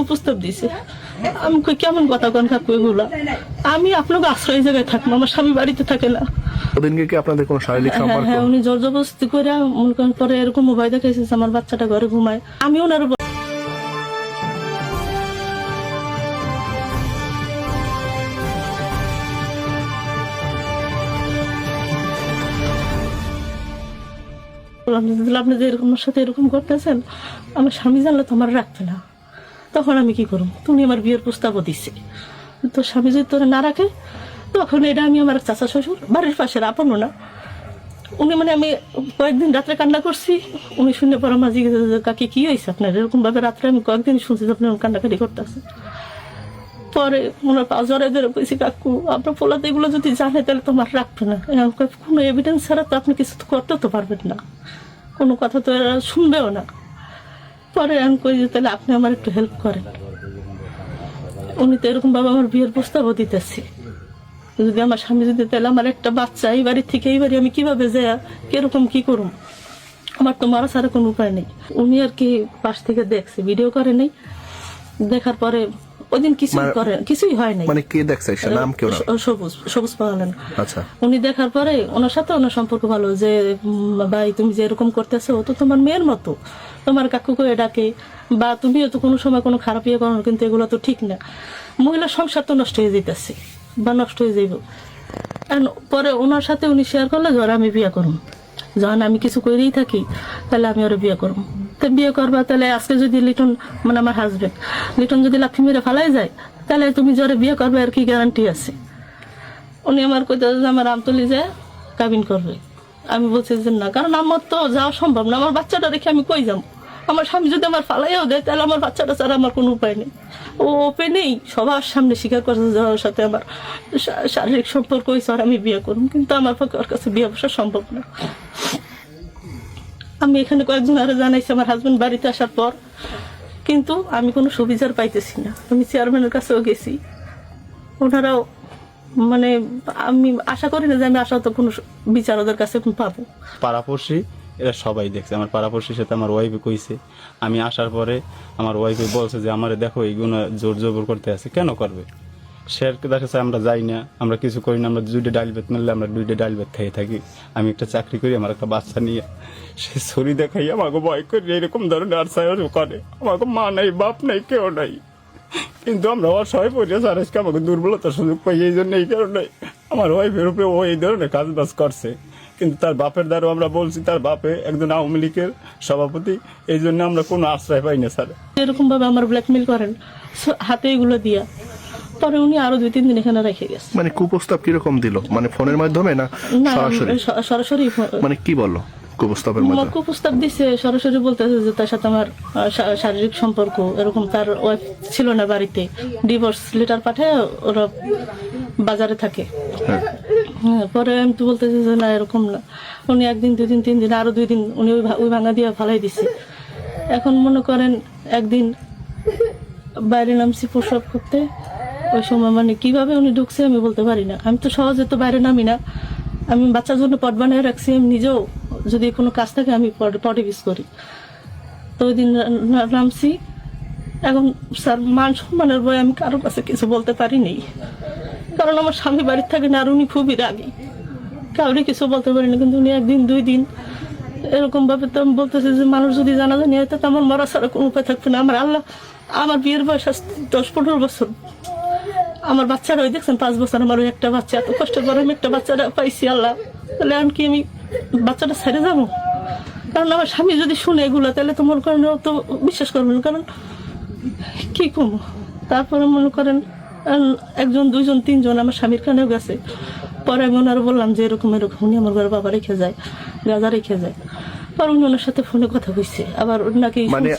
কুপ্রস্তাব দিছে। আমি কই কেমন কথা কন কাকু এগুলা আমি আপনাকে আশ্রয় জায়গায় থাকব আমার স্বামী বাড়িতে থাকে না। ওদিনকে কি আপনাদের কোনো শারীরিক হ্যাঁ সম্পর্ক? হ্যাঁ উনি জোর জবরদস্তি করে মনে করেন পরে এরকম মোবাইল দেখাইছে আমার বাচ্চাটা ঘরে ঘুমায়। আমি ওনার আপনি যে এরকম সাথে এরকম করতেছেন আমার স্বামী জানলে তো আমার রাখবে না। তখন আমি কি করব তুমি আমার বিয়ের প্রস্তাবও দিছে। তো স্বামী যদি তোরা না রাখে তখন এটা আমি আমার চাচা শ্বশুর বাড়ির পাশের আপনও না। উনি মানে আমি কয়েকদিন রাত্রে কান্না করছি। উনি শুনে পরে করছে, কাকি কি হয়েছে আপনার? এরকম ভাবে রাত্রে আমি কয়েকদিন শুনছি যে আপনি এরকম কান্নাকাটি করতেছে। পরে ওনার পা জড়ে ধরে কইছি কাকু আপনার পোলাতে এগুলো যদি জানে তাহলে তো তোমার রাখবে না। কোনো এভিডেন্স ছাড়া তো আপনি কিছু করতে তো পারবেন না। কোনো কথা তো এরা শুনবেও না। পরে আমি কই যে, তাহলে আপনি আমার একটু হেল্প করেন। উনি তো এরকম ভাবে আমার বিয়ের প্রস্তাবও দিতেছে। যদি আমার স্বামী যদি, তাহলে আমার একটা বাচ্চা এই বাড়ি থেকে এই বাড়ি আমি কীভাবে যাই কীরকম কি করুম? আমার তো মারা ছাড়া কোনো উপায় নেই। উনি আর কি পাশ থেকে দেখছে ভিডিও করে নেই। দেখার পরে ওই দিন কিছুই মানে- করে কিছুই হয় নাই। মানে কে দেখছে নাম কেউ সবুজ সবুজ পাওয়ালেন আচ্ছা। উনি দেখার পরে ওনার সাথে ওনার সম্পর্ক ভালো যে ভাই তুমি যে এরকম করতেছো ও তো তোমার মেয়ের মতো। তোমার কাকু করে ডাকে বা তুমিও তো কোনো সময় কোনো খারাপ ইয়ে করো কিন্তু এগুলো তো ঠিক না। মহিলার সংসার তো নষ্ট হয়ে যেতেছে বা নষ্ট হয়ে যাইব। পরে ওনার সাথে উনি শেয়ার করলে ধর আমি বিয়ে করুম। যখন আমি কিছু করেই থাকি, তাহলে আমি ওরা বিয়ে করব। তো বিয়ে করবা, তাহলে আজকে যদি লিটন মানে আমার হাজবেন্ড লিটন যদি লাফি মেরে ফালাই যায়, তাহলে তুমি যারা বিয়ে করবে আর কি গ্যারান্টি আছে? উনি আমার কইতে আমার আমতলি যে কাবিন করবে। আমি বলছি যে না, কারণ আমার তো যাওয়া সম্ভব না, আমার বাচ্চাটা রেখে আমি কই যাব? আমার স্বামী যদি আমার ফালাইয়াও দেয়, তাহলে আমার বাচ্চাটা ছাড়া আমার কোনো উপায় নেই। ও ওপেনেই সবার সামনে স্বীকার করছে যে ওর সাথে আমার শারীরিক সম্পর্ক হয়েছে আর আমি বিয়ে করুম কিন্তু আমার পক্ষে ওর কাছে বিয়ে বসা সম্ভব না। আমি এখানে কয়েকজন আরও জানাইছি, আমার হাজবেন্ড বাড়িতে আসার পর। কিন্তু আমি কোনো সুবিচার পাইতেছি না। আমি চেয়ারম্যানের কাছেও গেছি। ওনারাও মানে আমি আশা করি না যে আমি আশা তো কোনো বিচার ওদের কাছে পাবো। পাড়াপড়শি, এরা সবাই দেখছে। আমার পাড়াপড়শির সাথে আমার ওয়াইফে কইছে, আমি আসার পরে আমার ওয়াইফে বলছে যে, আমারে দেখো এইগুলো জোর জবর করতে আছে। কেন করবে? সে দেখেছে আমরা যাই না, আমরা কিছু করি না, আমরা দুইটা ডাল বেত মারলে আমরা দুইটা ডাল বেত খেয়ে থাকি। আমি একটা চাকরি করি, আমার একটা বাচ্চা নিয়ে। সে ছড়ি দেখাই আমাকে ভয় করি, এরকম ধরনের আরসায় করে। আমাকে মা নাই, বাপ নাই, কেউ নাই। কিন্তু আমরা অসহায় পড়ে স্যার আজকে আমাকে দুর্বলতার সুযোগ পাই, এই জন্য এই কারণে আমার ওয়াইফের উপরে ও এই ধরনের কাজ বাজ করছে। কিন্তু তার বাপের দ্বারা আমরা বলছি, তার বাপে একজন আওয়ামী লীগের সভাপতি, এই জন্য আমরা কোনো আশ্রয় পাই না, স্যার। এরকম ভাবে আমার ব্ল্যাকমেল করেন হাতে এগুলো দিয়া। পরে উনি আরও দুই তিন দিন এখানে রেখে গেছে। মানে কুপ্রস্তাব কীরকম দিল? মানে ফোনের মাধ্যমে না সরাসরি? সরাসরি মানে কি বলল কুপ্রস্তাবের মাধ্যমে? প্রস্তাব দিছে সরাসরি বলতেছে যে তার সাথে আমার শারীরিক সম্পর্ক এরকম তার ওয়াইফ ছিল না বাড়িতে। ডিভোর্স লেটার পাঠায় ওরা বাজারে থাকে। হ্যাঁ। হ্যাঁ, পরে আমি তো বলতেছি যে না এরকম না। উনি একদিন দুই দিন তিন দিন আরও দুই দিন উনি ওই ভাঙা দিয়ে ফালাই দিছে। এখন মনে করেন একদিন বাইরে নামছি প্রসব করতে। ওই সময় মানে কীভাবে উনি ঢুকছে আমি বলতে পারি না। আমি তো সহজে তো বাইরে নামি না। আমি বাচ্চার জন্য পট বানিয়ে রাখছি, আমি নিজেও যদি কোনো কাজ থাকে আমি পটে বিস করি। তো ওই দিন নামছি। এখন স্যার মান সম্মানের বই আমি কারোর কাছে কিছু বলতে পারিনি। কারণ আমার স্বামী বাড়ির থাকে না, আর উনি খুবই রাগী। কাউরে কিছু বলতে পারি না কিন্তু উনি একদিন, দুই দিন এরকম ভাবে তো আমি বলতেছি যে, মানুষ যদি জানা জানি হয়তো তো আমার মরা ছাড়া কোনো উপায় থাকবে না। আমার আল্লাহ, আমার বিয়ের বয়স দশ, পনেরো বছর। আমার বাচ্চারা ওই দেখছেন, পাঁচ বছর আমার ওই একটা বাচ্চা, এত কষ্ট করে আমি একটা বাচ্চাটা পাইছি আল্লাহ। তাহলে আমি কি আমি বাচ্চাটা ছেড়ে যাব? কারণ আমার স্বামী যদি শুনে এগুলো, তাহলে তো মনে করেন ও তো বিশ্বাস করবেন। কারণ কি কমো তারপরে মনে করেন একজন, দুইজন, তিনজন আমার স্বামীর কানেও গেছে। পরে আমি ওনারা বললাম যে এরকম এরকম, উনি আমার ঘরে বাবা রেখে যায়, গাজা রেখে যায়। পরে উনি ওনার সাথে ফোনে কথা কইছে আবার ওর নাকি মানে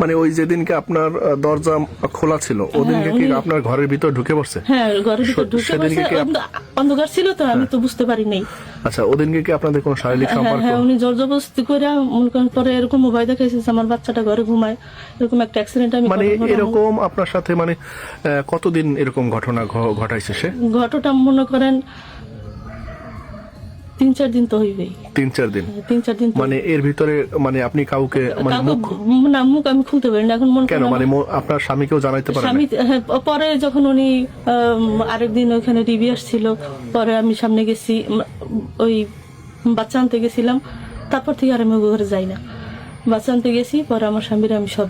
মানে ওই যেদিনকে আপনার দরজা খোলা ছিল ওদিনকে কি আপনার ঘরের ভিতর ঢুকে পড়ছে? হ্যাঁ ঘরের ভিতর ঢুকে পড়ছে। অন্ধকার ছিল তো আমি তো বুঝতে পারি নাই। আচ্ছা ওদিনকে কি আপনাদের কোনো শারীরিক হ্যাঁ সম্পর্ক? হ্যাঁ উনি জোর জবরদস্তি করে মনে করেন পরে এরকম মোবাইল দেখাইছে আমার বাচ্চাটা ঘরে ঘুমায় এরকম একটা অ্যাক্সিডেন্ট আমি মানে এরকম আপনার সাথে মানে কতদিন এরকম ঘটনা ঘটাইছে সে? ঘটনা মনে করেন তিন চার দিন তো হইবেই। তিন চার দিন? তিন চার দিন মানে এর ভিতরে মানে আপনি কাউকে মানে মুখ না মুখ আমি খুলতে পারি না। এখন মনে কেন? মানে আপনার স্বামীকেও জানাইতে পারেন স্বামী হ্যাঁ, পরে যখন উনি আরেকদিন ওখানে টিভি আসছিল পরে আমি সামনে গেছি ওই বাচ্চা আনতে গেছিলাম। তারপর থেকে আর আমি ঘরে যাই না। বাচ্চা আনতে গেছি পরে আমার স্বামীর আমি সব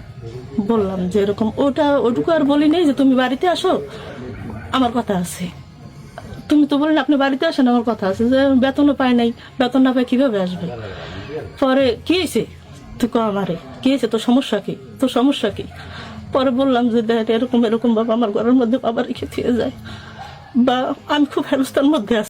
বললাম যে এরকম ওটা ওটুকু আর বলি নেই যে তুমি বাড়িতে আসো আমার কথা আছে। তুমি তো বলেন আপনি বাড়িতে আসেন আমার কথা আছে। যে বেতনও পাই নাই। বেতন না পাই কীভাবে আসবে? পরে কি হয়েছে? তুই কো আমারে কি হয়েছে? তোর সমস্যা কী? তোর সমস্যা কী? পরে বললাম যে দেখ এরকম এরকম বাবা আমার ঘরের মধ্যে বাবা রেখে দিয়ে যায়। বা আমি খুব হেরস্তার মধ্যে আছি।